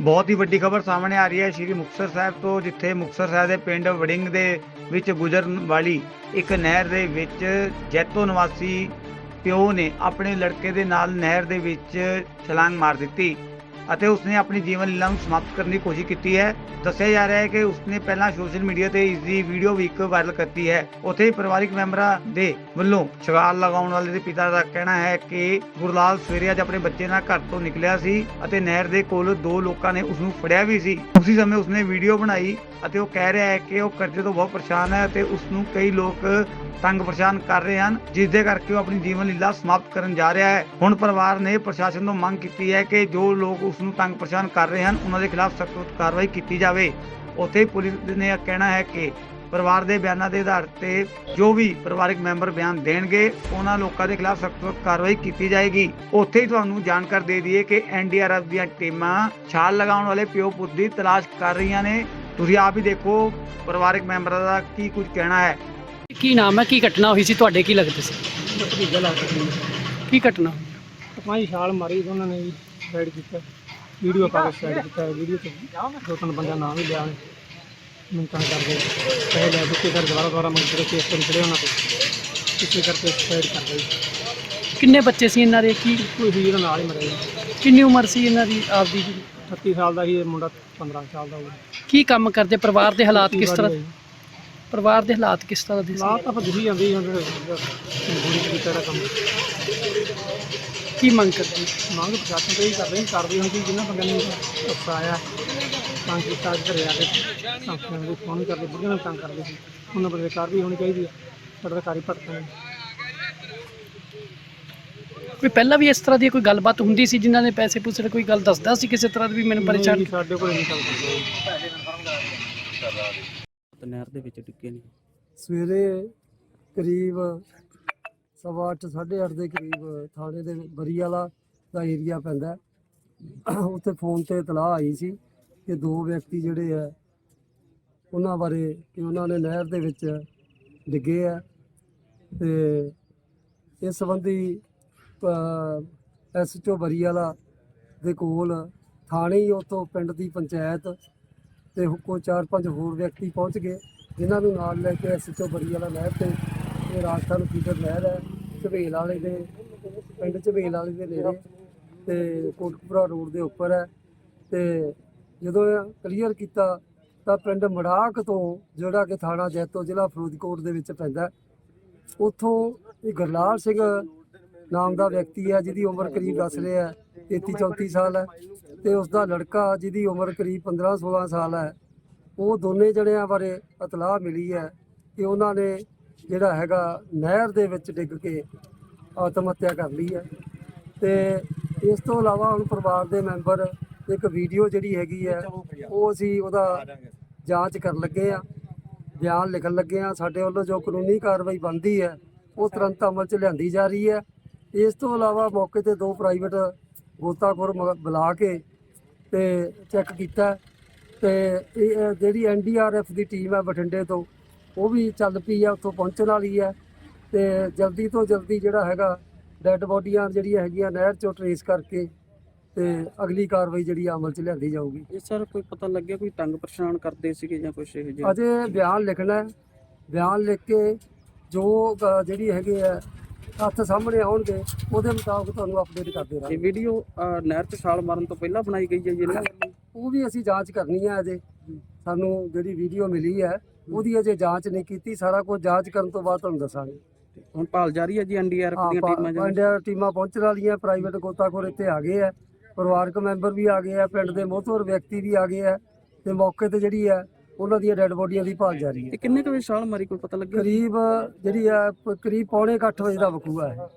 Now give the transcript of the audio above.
ਬਹੁਤ ਹੀ ਵੱਡੀ ਖਬਰ ਸਾਹਮਣੇ ਆ ਰਹੀ ਹੈ। ਸ਼੍ਰੀ ਮੁਕਤਸਰ ਸਾਹਿਬ ਤੋਂ ਜਿੱਥੇ ਮੁਕਤਸਰ ਸਾਹਿਬ ਦੇ ਪਿੰਡ ਵੜਿੰਗ ਦੇ ਵਿੱਚ ਗੁਜ਼ਰਨ ਵਾਲੀ ਇੱਕ ਨਹਿਰ ਦੇ ਵਿੱਚ ਜੈਤੋ ਨਿਵਾਸੀ ਪਿਓ ਨੇ ਆਪਣੇ ਲੜਕੇ ਦੇ ਨਾਲ ਨਹਿਰ ਦੇ ਵਿੱਚ ਛਲਾਂਗ ਮਾਰ ਦਿੱਤੀ। ਅਤੇ ਉਸਨੇ ਆਪਣੀ ਜੀਵਨ ਲੀਲਾ ਨੂੰ ਸਮਾਪਤ ਕਰਨ ਦੀ ਕੋਸ਼ਿਸ਼ ਕੀਤੀ ਹੈ। ਦੱਸਿਆ ਜਾ ਰਿਹਾ ਹੈ ਕਿ ਉਸਨੇ ਪਹਿਲਾਂ ਸੋਸ਼ਲ ਮੀਡੀਆ ਤੇ ਇਸ ਦੀ ਵੀਡੀਓ ਵੀ ਇੱਕ ਵਾਇਰਲ ਕੀਤੀ ਹੈ। ਉੱਥੇ ਹੀ ਪਰਿਵਾਰਿਕ ਮੈਂਬਰਾਂ ਦੇ ਵੱਲੋਂ ਛਗਾਲ ਲਗਾਉਣ ਵਾਲੇ ਦੇ ਪਿਤਾ ਦਾ ਕਹਿਣਾ ਹੈ ਕਿ ਗੁਰਲਾਲ ਸਵੇਰੇ ਅੱਜ ਆਪਣੇ ਬੱਚੇ ਨਾਲ ਘਰ ਤੋਂ ਨਿਕਲਿਆ ਸੀ ਅਤੇ ਨਹਿਰ ਦੇ ਕੋਲ ਦੋ ਲੋਕਾਂ ਨੇ ਉਸ ਨੂੰ ਫੜਿਆ ਵੀ ਸੀ। ਉਸੇ ਸਮੇਂ ਉਸਨੇ ਵੀਡੀਓ ਬਣਾਈ ਅਤੇ ਉਹ ਕਹਿ ਰਿਹਾ ਹੈ ਕਿ ਉਹ ਕਰਜ਼ੇ ਤੋਂ ਬਹੁਤ ਪਰੇਸ਼ਾਨ ਹੈ ਅਤੇ ਉਸ ਨੂੰ ਕਈ ਲੋਕ ਤੰਗ ਪਰੇਸ਼ਾਨ ਕਰ ਰਹੇ ਹਨ ਜਿਸ ਦੇ ਕਰਕੇ ਉਹ ਆਪਣੀ ਜੀਵਨ ਲੀਲਾ ਸਮਾਪਤ ਕਰਨ ਜਾ ਰਿਹਾ ਹੈ। ਹੁਣ ਪਰਿਵਾਰ ਨੇ ਪ੍ਰਸ਼ਾਸਨ ਤੋਂ ਮੰਗ ਕੀਤੀ ਹੈ ਕਿ ਜੋ ਲੋਕ ਉਸ ਨੂੰ ਤੰਗ ਪਰੇਸ਼ਾਨ ਕਰ ਰਹੇ ਹਨ। ਉਹਨਾਂ ਦੇ ਖਿਲਾਫ ਸਖਤ ਕਾਰਵਾਈ ਕੀਤੀ ਜਾਵੇ। ਉੱਥੇ ਹੀ ਪੁਲਿਸ ਨੇ ਇਹ ਕਹਿਣਾ ਹੈ ਕਿ ਪਰਿਵਾਰ ਦੇ ਬਿਆਨਾਂ ਦੇ ਆਧਾਰ ਤੇ ਜੋ ਵੀ ਪਰਿਵਾਰਕ ਮੈਂਬਰ ਬਿਆਨ ਦੇਣਗੇ ਉਹਨਾਂ ਲੋਕਾਂ ਦੇ ਖਿਲਾਫ ਸਖਤ ਕਾਰਵਾਈ ਕੀਤੀ ਜਾਏਗੀ। ਉੱਥੇ ਹੀ ਤੁਹਾਨੂੰ ਜਾਣਕਾਰੀ ਦੇ ਦਈਏ ਕਿ ਐਨਡੀਆਰਐਫ ਦੀਆਂ ਟੀਮਾਂ ਛਾਲ ਲਗਾਉਣ ਵਾਲੇ ਪਿਓ ਪੁੱਤ ਦੀ ਤਲਾਸ਼ ਕਰ ਰਹੀਆਂ ਨੇ। ਤੁਸੀਂ ਆਪ ਹੀ ਦੇਖੋ ਪਰਿਵਾਰਕ ਮੈਂਬਰਾਂ ਦਾ ਕੀ ਕੁਝ ਕਹਿਣਾ ਹੈ। ਕੀ ਨਾਮ ਹੈ? ਕੀ ਘਟਨਾ ਹੋਈ ਸੀ? ਤੁਹਾਡੇ ਕੀ ਲੱਗਦੇ ਸੀ? ਕੀ ਘਟਨਾ? ਪੰਜ ਛਾਲ ਮਾਰੀ ਉਹਨਾਂ ਨੇ ਵੀ ਸਾਈਡ ਕੀਤਾ ਵੀਡੀਓ ਪਾ ਕੇ ਸਾਈਡ ਕੀਤਾ ਵੀਡੀਓ ਤੇ ਦੋ ਤਿੰਨ ਬੰਦਿਆਂ ਨਾਮ ਵੀ ਲਿਆ ਮੈਂ ਤਾਂ ਕਰਦੇ ਪਹਿਲੇ ਲੈ ਦਿੱਤੇ ਕਰ ਦੁਬਾਰਾ ਦੁਬਾਰਾ ਮੰਗ ਕੇ ਕੇਸ ਤੇ ਖੜੇ ਉਹਨਾਂ ਤੇ ਇਸੇ ਕਰਕੇ ਸਾਈਡ ਕਰ ਗਈ ਕਿੰਨੇ ਬੱਚੇ ਸੀ ਇਹਨਾਂ ਦੇ? ਕੀ ਕੋਈ ਇਹਦੇ ਨਾਲ ਹੀ ਮਰੇ ਕਿੰਨੀ ਉਮਰ ਸੀ ਇਹਨਾਂ ਦੀ ਆਪਦੀ? 38 ਸਾਲ ਦਾ ਸੀ ਇਹ ਮੁੰਡਾ 15 ਸਾਲ ਦਾ ਹੋਊਗਾ। ਕੀ ਕੰਮ ਕਰਦੇ? ਪਰਿਵਾਰ ਦੇ ਹਾਲਾਤ ਕਿਸ ਤਰ੍ਹਾਂ? ਪਰਿਵਾਰ ਦੇ ਹਾਲਾਤ ਕਿਸ ਤਰ੍ਹਾਂ ਦੇ। ਸੀ? ਲਾਤ ਤਾਂ ਦਿਖੀ ਜਾਂਦੀ ਹੁਣ ਬੁਰੀ ਕੀਤਾ ਦਾ ਕੰਮ। ਕੀ ਮੰਗ ਕਰਦੇ ਮੰਗ ਪ੍ਰਸ਼ਾਸਨ ਤੋਂ ਹੀ ਕਰ ਰਹੀ ਕਾਰਵਾਈ ਹੋਣੀ ਚਾਹੀਦੀ ਜਿਨ੍ਹਾਂ ਬੰਦਿਆਂ ਨੇ ਆਇਆ। ਤੰਗ ਕੀਤਾ ਘਰੇ ਆ ਕੇ ਸੰਸਥਾਵਾਂ ਦੇ ਫੋਨ ਕਰਦੇ ਬੁੱਢਿਆਂ ਨੂੰ ਤੰਗ ਕਰਦੇ ਸੀ। ਉਹਨਾਂ ਬੰਦੇ ਕਾਰਵਾਈ ਹੋਣੀ ਚਾਹੀਦੀ ਹੈ ਸਰਕਾਰੀ ਭਰਤਾਂ ਕੋਈ ਪਹਿਲਾਂ ਵੀ ਇਸ ਤਰ੍ਹਾਂ ਦੀ ਕੋਈ ਗੱਲਬਾਤ ਹੁੰਦੀ ਸੀ ਜਿਨ੍ਹਾਂ ਨੇ ਪੈਸੇ ਪੂਸੇ ਕੋਈ ਗੱਲ ਦੱਸਦਾ ਸੀ ਕਿਸੇ ਤਰ੍ਹਾਂ ਦੀ ਵੀ ਮੈਨੂੰ ਪਰੇਸ਼ਾਨ ਨਹੀਂ, ਸਾਡੇ ਕੋਲ ਨਹੀਂ ਚੱਲ ਸਕਦਾ ਨਹਿਰ ਦੇ ਵਿੱਚ ਡਿੱਗੇ ਨੇ। ਸਵੇਰੇ ਕਰੀਬ ਸਵਾ ਅੱਠ, ਸਾਢੇ ਅੱਠ ਦੇ ਕਰੀਬ ਥਾਣੇ ਦੇ ਬਰੀ ਵਾਲਾ ਦਾ ਏਰੀਆ ਪੈਂਦਾ। ਉੱਥੇ ਫੋਨ ਤੇ ਇਤਲਾਹ ਆਈ ਸੀ ਕਿ ਦੋ ਵਿਅਕਤੀ ਜਿਹੜੇ ਆ ਉਹਨਾਂ ਬਾਰੇ ਕਿ ਉਹਨਾਂ ਨੇ ਨਹਿਰ ਦੇ ਵਿੱਚ ਡਿੱਗੇ ਆ ਤੇ ਇਸ ਸੰਬੰਧੀ ਐਸਐਚਓ ਬਰੀ ਵਾਲਾ ਦੇ ਕੋਲ ਥਾਣੇ ਹੀ ਉਤੋਂ ਪਿੰਡ ਦੀ ਪੰਚਾਇਤ ਤੇ ਕੋ ਚਾਰ ਪੰਜ ਹੋਰ ਵਿਅਕਤੀ ਪਹੁੰਚ ਗਏ ਜਿਨ੍ਹਾਂ ਨੂੰ ਨਾਲ ਲੈ ਕੇ ਐਸਐਚਓ ਬਰੀ ਵਾਲਾ ਨਹਿਰ ਤੇ ਇਹ ਰਾਜਸਥਾਨ ਫੀਡਰ ਨਹਿਰ ਹੈ, ਝਵੇਲ ਵਾਲੇ ਦੇ, ਪਿੰਡ ਝਵੇਲ ਵਾਲੇ ਦੇ ਨੇੜੇ ਤੇ ਕੋਟਕਪੁਰਾ ਰੋਡ ਦੇ ਉੱਪਰ ਹੈ ਤੇ ਜਦੋਂ ਕਲੀਅਰ ਕੀਤਾ ਤਾਂ ਪਿੰਡ ਮੜਾਕ ਤੋਂ ਜਿਹੜਾ ਕਿ ਥਾਣਾ ਜੈਤੋ ਜ਼ਿਲ੍ਹਾ ਫਿਰੋਜ਼ਕੋਟ ਦੇ ਵਿੱਚ ਪੈਂਦਾ ਉੱਥੋਂ ਇਹ ਗੁਰਲਾਲ ਸਿੰਘ ਨਾਮ ਦਾ ਵਿਅਕਤੀ ਹੈ ਜਿਹਦੀ ਉਮਰ ਕਰੀਬ ਦੱਸ ਰਿਹਾ ਹੈ 33 34 ਸਾਲ ਹੈ ਤੇ ਉਸ ਦਾ ਲੜਕਾ ਜਿਹਦੀ ਉਮਰ ਕਰੀਬ 15 16 ਸਾਲ ਹੈ, ਉਹ ਦੋਨੇ ਜਣਿਆਂ ਬਾਰੇ ਇਤਲਾਹ ਮਿਲੀ ਹੈ ਕਿ ਉਹਨਾਂ ਨੇ ਜਿਹੜਾ ਹੈਗਾ ਨਹਿਰ ਦੇ ਵਿੱਚ ਡਿੱਗ ਕੇ ਆਤਮ ਹੱਤਿਆ ਕਰ ਲਈ ਹੈ। ਤੇ ਇਸ ਤੋਂ ਇਲਾਵਾ ਹੁਣ ਪਰਿਵਾਰ ਦੇ ਮੈਂਬਰ ਇੱਕ ਵੀਡੀਓ ਜਿਹੜੀ ਹੈਗੀ ਹੈ ਉਹ ਅਸੀਂ ਉਹਦਾ ਜਾਂਚ ਕਰਨ ਲੱਗੇ ਆ ਬਿਆਨ ਲਿਖਣ ਲੱਗੇ ਆ ਸਾਡੇ ਵੱਲੋਂ ਜੋ ਕਾਨੂੰਨੀ ਕਾਰਵਾਈ ਬਣਦੀ ਹੈ ਉਹ ਤੁਰੰਤ ਅਮਲ 'ਚ ਲਿਆਂਦੀ ਜਾ ਰਹੀ ਹੈ। ਇਸ ਤੋਂ ਇਲਾਵਾ ਮੌਕੇ ਤੇ ਦੋ ਪ੍ਰਾਈਵੇਟ ਗੋਤਾਖੋਰ ਮ- ਬੁਲਾ ਕੇ ਤੇ ਚੈੱਕ ਕੀਤਾ। ਤੇ ਇਹ ਅ, ਜਿਹੜੀ ਐਨਡੀਆਰਐਫ ਦੀ ਟੀਮ ਹੈ ਬਠਿੰਡੇ ਤੋਂ ਉਹ ਵੀ ਚੱਲ ਪਈ ਆ ਉੱਥੋਂ ਪਹੁੰਚਣ ਵਾਲੀ ਹੈ ਤੇ ਜਲਦੀ ਤੋਂ ਜਲਦੀ ਜਿਹੜਾ ਹੈਗਾ ਡੈੱਡ ਬੋਡੀਆਂ ਜਿਹੜੀਆਂ ਹੈਗੀਆਂ ਨਹਿਰ ਚੋਂ ਟਰੇਸ ਕਰਕੇ ਤੇ ਅਗਲੀ ਕਾਰਵਾਈ ਜਿਹੜੀ ਆ ਅਮਲ 'ਚ ਲਿਆਂਦੀ ਜਾਊਗੀ। ਇਹ ਸਰ ਕੋਈ ਪਤਾ ਲੱਗਿਆ ਕੋਈ ਤੰਗ ਪਰੇਸ਼ਾਨ ਕਰਦੇ ਸੀਗੇ ਜਾਂ ਕੁਝ ਇਹ ਜਿਹਾ? ਅਜੇ ਬਿਆਨ ਲਿਖਣਾ ਹੈ। ਬਿਆਨ ਲਿਖ ਕੇ ਜੋ ਅ, ਜਿਹੜੀ ਹੈਗੇ ਆ ਹੱਥ ਸਾਹਮਣੇ ਆਉਣਗੇ ਉਹਦੇ ਮੁਤਾਬਕ ਤੁਹਾਨੂੰ ਅਪਡੇਟ ਕਰਦੇ ਇਹ ਰਹਾਂਗੇ ਵੀਡੀਓ ਨਹਿਰ 'ਚ ਛਾਲ ਮਾਰਨ ਤੋਂ ਪਹਿਲਾਂ ਬਣਾਈ ਗਈ ਹੈ ਜੀ ਇਹਨਾਂ ਵੱਲੋਂ ਉਹ ਵੀ ਅਸੀਂ ਜਾਂਚ ਕਰਨੀ ਹੈ ਅਜੇ। ਸਾਨੂੰ ਜਿਹੜੀ ਵੀਡੀਓ ਮਿਲੀ ਹੈ ਉਹਦੀ ਅਜੇ ਜਾਂਚ ਨਹੀਂ ਕੀਤੀ ਸਾਰਾ ਕੁਝ ਜਾਂਚ ਕਰਨ ਤੋਂ ਬਾਅਦ ਤੁਹਾਨੂੰ ਦੱਸਾਂਗੇ। ਹੁਣ ਭਾਲ ਜਾਰੀ ਹੈ ਜੀ ਐਨਡੀਆਰਐਫ ਦੀਆਂ ਟੀਮਾਂ ਜਾਂ? ਇੰਡੀਆ ਟੀਮਾਂ ਪਹੁੰਚਣ ਵਾਲੀਆਂ ਪ੍ਰਾਈਵੇਟ ਗੋਤਾਖੋਰ ਇੱਥੇ ਆ ਗਏ ਆ ਪਰਿਵਾਰਕ ਮੈਂਬਰ ਵੀ ਆ ਗਏ ਆ ਪਿੰਡ ਦੇ ਮੋਹਤਵਰ ਵਿਅਕਤੀ ਵੀ ਆ ਗਏ ਆ ਤੇ ਮੌਕੇ ਤੇ ਜਿਹੜੀ ਹੈ ਉਹਨਾਂ ਦੀਆਂ ਡੈੱਡ ਬੋਡੀਆਂ ਦੀ ਭਾਲ ਜਾਰੀ ਹੈ। ਇਹ ਕਿੰਨੇ ਕੁ ਵਜੇ ਛਾਲ ਮਾਰੀ ਕੋਈ ਪਤਾ ਲੱਗਿਆ? ਕਰੀਬ ਜਿਹੜੀ ਆ ਪ- ਕਰੀਬ ਪੌਣੇ ਕੁ ਅੱਠ ਵਜੇ ਦਾ ਵਕੂਆ ਹੈ।